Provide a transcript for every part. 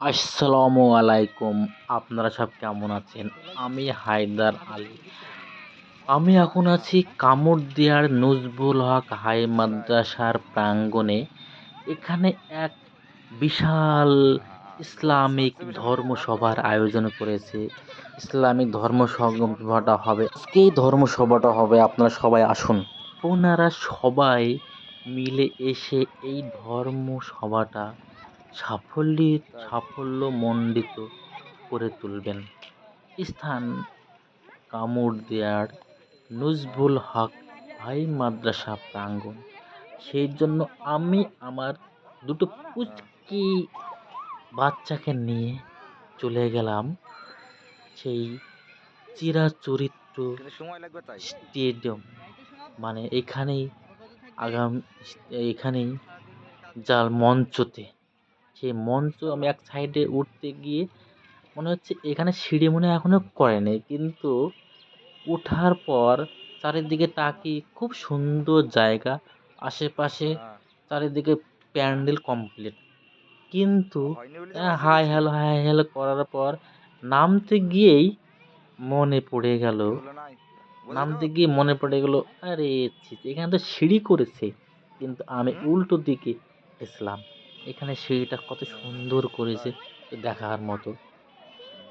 আসসালামু আলাইকুম। আপনারা সব কেমন আছেন? আমি হায়দার আলী। আমি এখন আছি কামড়দিয়ার নজবুল হক হাই মাদ্রাসার প্রাঙ্গণে। এখানে এক বিশাল ইসলামিক ধর্মসভার আয়োজন করেছে। ইসলামিক ধর্মসভাটা হবে, আজকেই ধর্মসভাটা হবে, আপনারা সবাই আসুন। ওনারা সবাই মিলে এসে এই ধর্মসভাটা সাফল্যের সাফল্যমণ্ডিত করে তুলবেন। স্থান কামড়দিয়ার নজবুল হক ভাই মাদ্রাসা প্রাঙ্গণ। সেই জন্য আমি আমার দুটো পুচকি বাচ্চাকে নিয়ে চলে গেলাম সেই চিরাচরিত্র স্টেডিয়াম। মানে এখানেই আগাম এখানেই যার মঞ্চতে সেই মঞ্চ আমি এক সাইডে উঠতে গিয়ে মনে হচ্ছে এখানে সিঁড়ি মনে হয় এখনও করেনি কিন্তু ওঠার পর চারিদিকে তাকিয়ে খুব সুন্দর জায়গা। আশেপাশে চারিদিকে প্যান্ডেল কমপ্লিট। কিন্তু হাই হ্যালো হাই হ্যালো করার পর নামতে গিয়েই মনে পড়ে গেল। নামতে গিয়ে মনে পড়ে গেল আরে এখানে তো সিঁড়ি করেছে। কিন্তু আমি উল্টো দিকে গেছিলাম এখানে সিঁড়িটা কত সুন্দর করেছে দেখার মতো।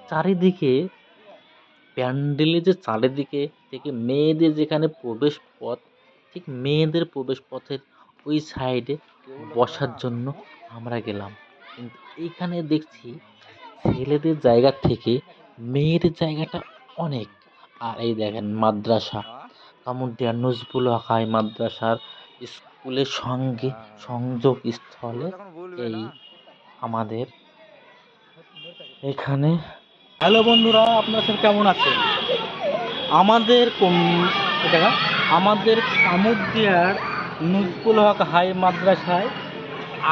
চারিদিকে প্যান্ডেলে যে চারিদিকে থেকে মেয়েদের যেখানে প্রবেশ পথ ঠিক মেয়েদের প্রবেশ পথের ওই সাইডে বসার জন্য আমরা গেলাম। কিন্তু এইখানে দেখছি ছেলেদের জায়গা থেকে মেয়েদের জায়গাটা অনেক। আর এই দেখেন মাদ্রাসা কামুরদিয়া নজবুল হাই মাদ্রাসার স্কুলের সঙ্গে সংযোগ স্থলে এই আমাদের এখানে। হ্যালো বন্ধুরা, আপনারা সব কেমন আছেন? আমাদের এটা আমাদের কামুদিয়ার নজরুল হক হাই মাদ্রাসায়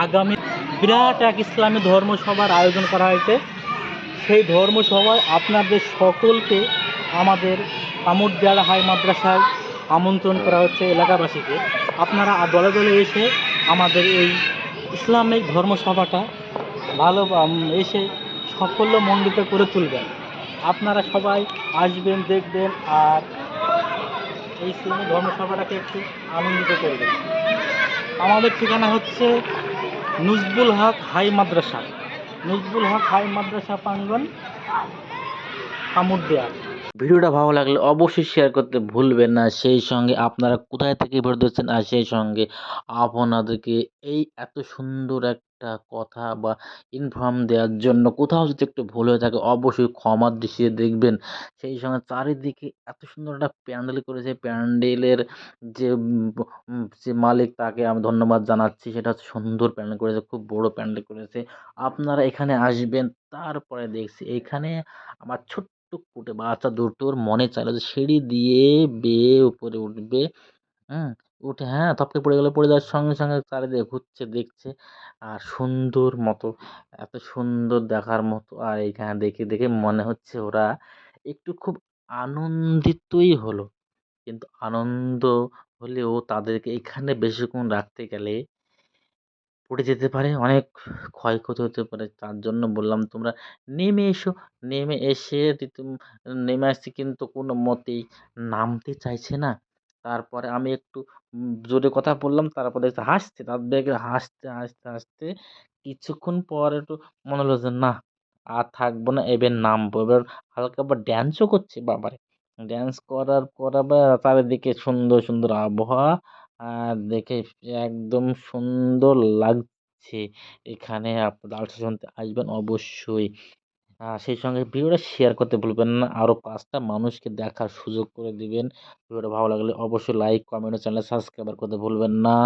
আগামী বিরাট এক ইসলামী ধর্মসভার আয়োজন করা হয়েছে। সেই ধর্মসভায় আপনাদের সকলকে আমাদের কামুদিয়ার হাই মাদ্রাসায় আমন্ত্রণ করা হচ্ছে এলাকাবাসীকে। আপনারা দলে দলে এসে আমাদের এই ইসলামিক ধর্মসভাটা ভালো এসে এসে সাফল্যমণ্ডিত করে তুলবেন। আপনারা সবাই আসবেন, দেখবেন আর এই ইসলামী ধর্মসভাটাকে একটু আনন্দিত করবেন। আমাদের ঠিকানা হচ্ছে নজবুল হক হাই মাদ্রাসা। নজবুল হক হাই মাদ্রাসা প্রাঙ্গন কামুরদেয়া ভিডিওটা ভালো লাগলে অবশ্যই শেয়ার করতে ভুলবেন না। সেই সঙ্গে আপনারা কোথায় থেকে ভিডিও দেখছেন, আর সেই সঙ্গে আপনাদেরকে এই এত সুন্দর একটা কথা বা ইনফর্ম দেওয়ার জন্য কোথাও যদি একটু ভুল হয়ে থাকে, অবশ্যই ক্ষমার দৃষ্টিতে দেখবেন। সেই সঙ্গে চারিদিকে এত সুন্দর একটা প্যান্ডেল করেছে। প্যান্ডেলের যে যে মালিক তাকে আমি ধন্যবাদ জানাচ্ছি। সেটা হচ্ছে সুন্দর প্যান্ডেল করেছে, খুব বড় প্যান্ডেল করেছে। আপনারা এখানে আসবেন, তারপরে দেখছি এখানে আমার ছোট্ট কুটে বাচ্চা দুটোর মনে চাইলো যে সিঁড়ি দিয়ে বেয়ে উপরে উঠবে। হুম, উঠে হ্যাঁ থপকে পড়ে গেলে, পড়ে যাওয়ার সঙ্গে সঙ্গে চারিদিকে ঘুরছে, দেখছে। আর সুন্দর মতো, এত সুন্দর দেখার মতো। আর এইখানে দেখে দেখে মনে হচ্ছে ওরা একটু খুব আনন্দিতই হলো। কিন্তু আনন্দ হলেও তাদেরকে এখানে বেশিক্ষণ রাখতে গেলে পড়ে যেতে পারে, অনেক ক্ষয়ক্ষতি হতে পারে। তার জন্য বললাম, তোমরা নেমে এসো। নেমে এসে নেমে আসছি কিন্তু কোনো মতেই নামতে চাইছে না। তারপরে আমি একটু জোরে কথা বললাম, তারপরে হাসছে তার দেখে হাসতে হাসতে হাসতে কিছুক্ষণ পর একটু মনে হলো যে, না, আর থাকব না, এবার নামবো। এবার হালকা আবার ড্যান্সও করছে বাবারে। ড্যান্স করার পর আবার চারিদিকে সুন্দর সুন্দর আবহাওয়া আর দেখে একদম সুন্দর লাগছে। এখানে আপনারা শুনতে আসবেন অবশ্যই। সেই সঙ্গে ভিডিওটা শেয়ার করতে ভুলবেন না। আরও পাঁচটা মানুষকে দেখার সুযোগ করে দিবেন। ভিডিওটা ভালো লাগলে অবশ্যই লাইক কমেন্ট ও চ্যানেল সাবস্ক্রাইব করতে ভুলবেন না।